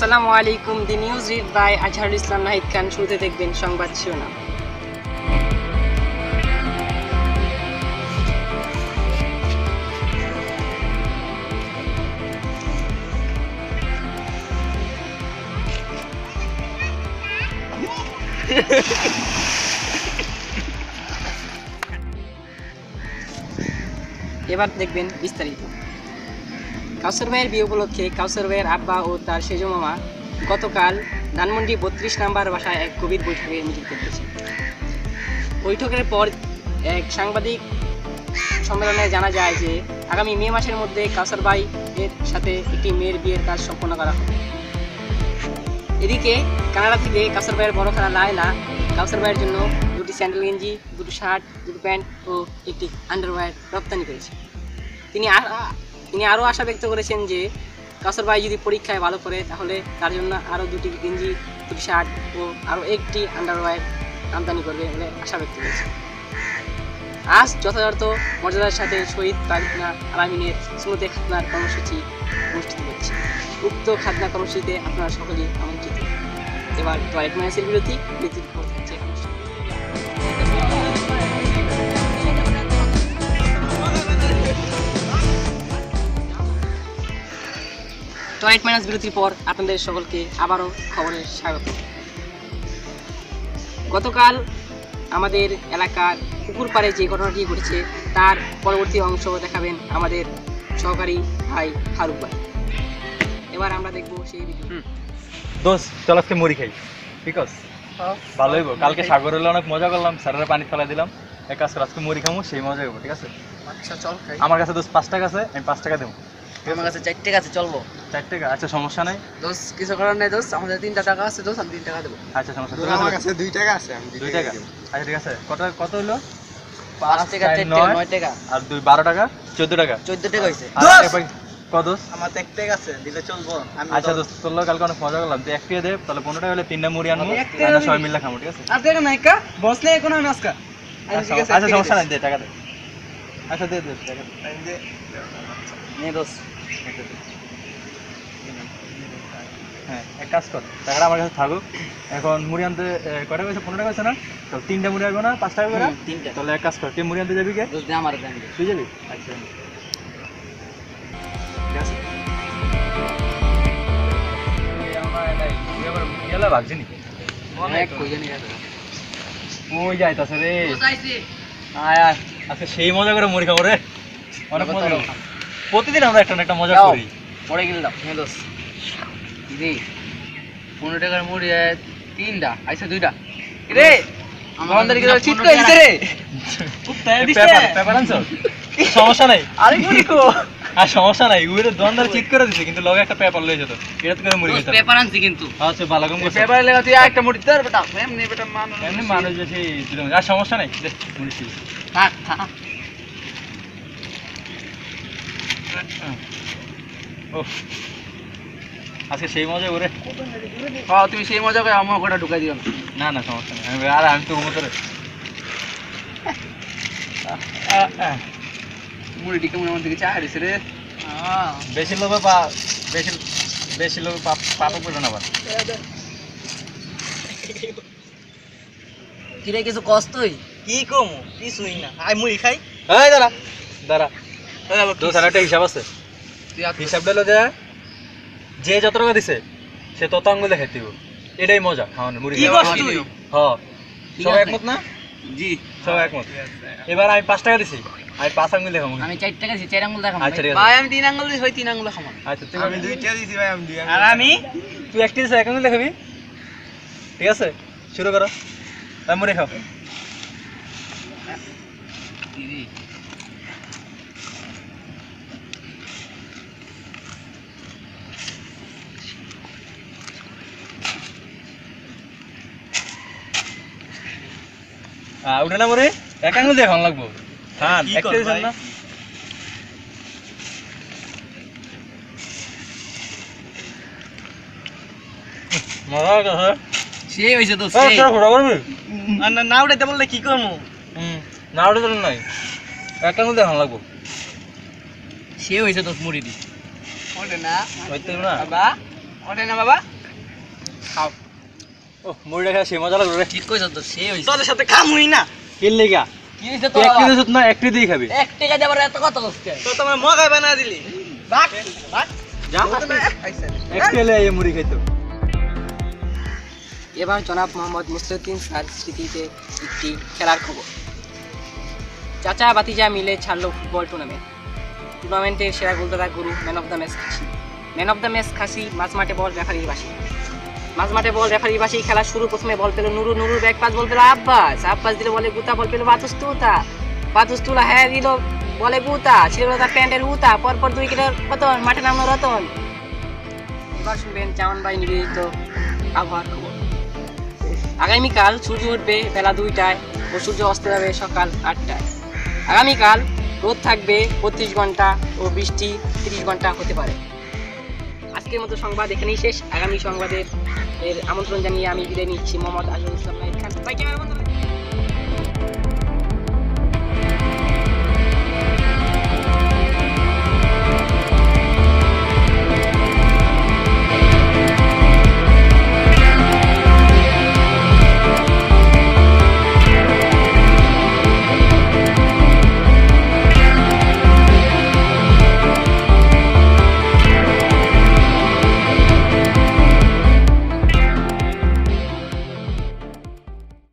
আসসালামু আলাইকুম the news read by Azharul Islam Nahid Khan. শুরুতে দেখবেন সংবাদ শিরোনাম। এবার দেখবেন বিস্তারিত। কাউসার ভাইয়ের বিয়ে উপলক্ষে কাউসার ভাইয়ের আব্বা ও তার সেজ মামা গতকাল ধানমন্ডি বত্রিশ নাম্বার বাসায় এক গভীর বৈঠকে মিলিত করতেছে বৈঠকের পর এক সাংবাদিক সম্মেলনে জানা যায় যে, আগামী মে মাসের মধ্যে কাউসার ভাই এর সাথে একটি মেয়ের বিয়ের কাজ সম্পন্ন করা হবে। এদিকে কানাডা থেকে কাউসার ভাইয়ের বড় খালা লায়লা কাউসার ভাইয়ের জন্য দুটি স্যান্ডেল গেঞ্জি, দুটো শার্ট, দুটো প্যান্ট ও একটি আন্ডারওয়্যার রপ্তানি করেছে। তিনি তিনি আরও আশা ব্যক্ত করেছেন যে কাসর ভাই যদি পরীক্ষায় ভালো করে তাহলে তার জন্য আরও দুটি গেঞ্জি দুটি শার্ট ও আরও একটি আন্ডারওয়্যার আমদানি করবে বলে আশা ব্যক্ত করেছেন। আজ যথাযথ মর্যাদার সাথে শহীদ পারিনা আলামিনের স্মৃতি খাতনার কর্মসূচি অনুষ্ঠিত হচ্ছে। উক্ত খাতনা কর্মসূচিতে আপনারা সকলেই আমন্ত্রিত। এবার টয়লেট মাইনাসের বিরতি। বিরতির টয়েট মাইনাস বিরতির পর আপনাদের সকলকে আবারও খবরে স্বাগত। গতকাল আমাদের এলাকার পুকুর পাড়ে যে ঘটনাটি ঘটেছে তার পরবর্তী অংশ দেখাবেন আমাদের সহকারী ভাই ফারুক ভাই। এবার আমরা দেখব সেই ভিডিও দোষ চল আজকে মুড়ি খাই। ঠিক আছে? ভালো হইব। কালকে সাগর হলে অনেক মজা করলাম স্যারের পানি ফেলাই দিলাম। এক কাজ করে আজকে মুড়ি খামো সেই মজা হইব ঠিক আছে? আচ্ছা চল আমার কাছে দোষ পাঁচ টাকা আছে আমি পাঁচ টাকা দেবো। আমার কাছে চারটে কাছে চলবো। চার টাকা আচ্ছা সমস্যা নাই? দোষ কিছু করার নেই দোষ আমাদের তিনটা টাকা আছে দোষ আমি তিন টাকা দেবো। আচ্ছা সমস্যা আমার কাছে দুই টাকা আছে আমি দুই টাকা আচ্ছা ঠিক আছে। কত কত হইল? পাঁচ টাকা চার, চারটে নয়। টাকা। আর দুই বারো টাকা? চোদ্দ টাকা? চোদ্দ টাকা হয়েছে আমার এক টাকা আছে দিলে চলবো। আচ্ছা দোস্ত লগে কালকে অনেক মজা করলাম। তুই এক টাকা দে তাহলে পনেরো টাকা হলে তিনটা মুড়ি আনব। আমরা সবাই মিলে খাব ঠিক আছে? আর টাকা নাই কা? আচ্ছা আচ্ছা, সমস্যা নাই দে টাকা দে। আচ্ছা দে দে টাকা দে। নে দোষ আচ্ছা, দে। হ্যাঁ এক কাজ কর টাকাটা আমার কাছে থাকুক। এখন মুড়ি আনতে কয়টা হয়েছে? পনেরো টাকা হয়েছে না? তো তিনটা মুড়ি আসব না? পাঁচ টাকা করে তিনটা। তাহলে এক কাজ কর কে মুড়ি আনতে যাবি কে? আমার তুই যাবি? আচ্ছা। ঠিক আছে। গেলে ভাবছি নি ওই যাইতাছে রে। আয় আয় আজকে সেই মজা করে মুড়ি খাব রে। অনেক মজা। প্রতিদিন আমরা একটা একটা মজা। করি। পড়ে গেল দাও নে দোষ রে পনেরো টাকার মুড়ি তিনটা আইসা দুইটা। রে আমাদের চিট করে দিছে রে? পেপার পেপার আনছো? সমস্যা নাই। আরে মুড়ি কো? আর সমস্যা নাই উইরে দোকানদার চিট করে দিছে কিন্তু লগে একটা পেপার লয়ে যেত। এটা তো করে মুড়ি পেপার আনছি কিন্তু। আচ্ছা ভালো কম করছে। পেপার লেখা তুই একটা মুড়ি ধর বেটা। এমনি বেটা মান এমনি মানুষ দিলাম। আর সমস্যা নাই দে, মুড়ি খেয়ে। থাক থাক। আজকে সেই মজা করে। হ্যাঁ তুমি সেই মজা করে আমার ওটা ঢুকাই দিও না। না সমস্যা নেই। আমি আর আমি তো ঘুমো করে মুড়ি টিকে মনে আমার দিকে চা হারিয়েছে রে? বেশি লোক পা বেশি বেশি পাপ করবে না আবার। কিরে কিছু কষ্টই কি কম? কি কিছুই না। আই মুড়ি খাই। এই দাঁড়া দাঁড়া। দোকানে একটা হিসাব আছে। হিসাবটা হলো যে যে যত টাকা দিছে সে তত আঙ্গুলে খেতে দিব। এটাই মজা। খাওয়ানো মুড়ি? হ্যাঁ ঠিক একমত না? জি। সবাই একমত। এবার আমি পাঁচ টাকা দিছি। আমি পাঁচ আঙ্গুলে খাব আমি চার টাকা দিছি চার আঙ্গুল দেখাম আচ্ছা, ঠিক আছে। ভাই আমি তিন আঙ্গুল দিছি ভাই তিন আঙ্গুল খামা আচ্ছা তুই আমি দুইটা দিছি ভাই আমি দুই আর আমি তুই একটি দিছিস এক আঙ্গুলে খাবি ঠিক আছে? শুরু করো। আমি মুড়ি খাও। আহ, উঠে না মুড়ি এক আঙ্গুল দিয়ে খাওয়ান লাগবো। হ্যাঁ কি একটা কর না। মজা হয়েছে সেই হইছে তো তোরা ঘোরা করবি? না না উঠাইতে বললে কি করব? হুম, না ওটা তো নাই। একটা মধ্যে এখন লাগবো। সে হইছে তো মুড়ি দি। ওটা না। হইতে না। বাবা ওঠে না বাবা। খাও। ও মুড়িটা খাওয়া সে মজা লাগল রে। ঠিক কইছ তো সে হইছে। তোদের সাথে খামুই না। কিল লেগা? কি হইছে তোর এক কেজি না এক দিয়ে খাবি। এক টাকা দেবার এত কত কষ্ট? তো তোমার মগাই বানা দিলি। বাট বাট যা। আইসা এক এই মুড়ি খাইতো। এবার জনাব মোহাম্মদ মুসলিউদ্দিন স্যার স্মৃতিতে একটি খেলার খবর। চাচা বাতিজা মিলে ছাড়লো ফুটবল টুর্নামেন্ট টুর্নামেন্টের সেরা গোলদাতা গুরু man of the match Khasi. Man of the match খাসি মাঝ মাঠে বল রেফারির বাসি। মাঝ মাঠে বল রেফারি বাসি খেলা শুরু, প্রথমে বল পেল নুরু নুরুর ব্যাক পাস বল পেল আব্বাস আব্বাস দিলে বলে গুতা, বল পেল বাতুস তুতা বাতুস তুলা হ্যাঁ দিল, বলে গুতা, ছিল তার প্যান্টের হুতা পরপর দুই কিলোর রতন, মাঠে নামলো রতন। এবার শুনবেন চামান ভাই নিবেদিত আবহাওয়ার খবর। আগামীকাল সূর্য উঠবে বেলা দুইটায় ও সূর্য অস্ত যাবে সকাল আটটায়। আগামীকাল রোদ থাকবে বত্রিশ ঘণ্টা ও বৃষ্টি তিরিশ ঘণ্টা হতে পারে। আজকের মতো সংবাদ এখানেই শেষ আগামী সংবাদের এর আমন্ত্রণ জানিয়ে আমি বিদায় নিচ্ছি মোহাম্মদ আজম ইসলাম খান।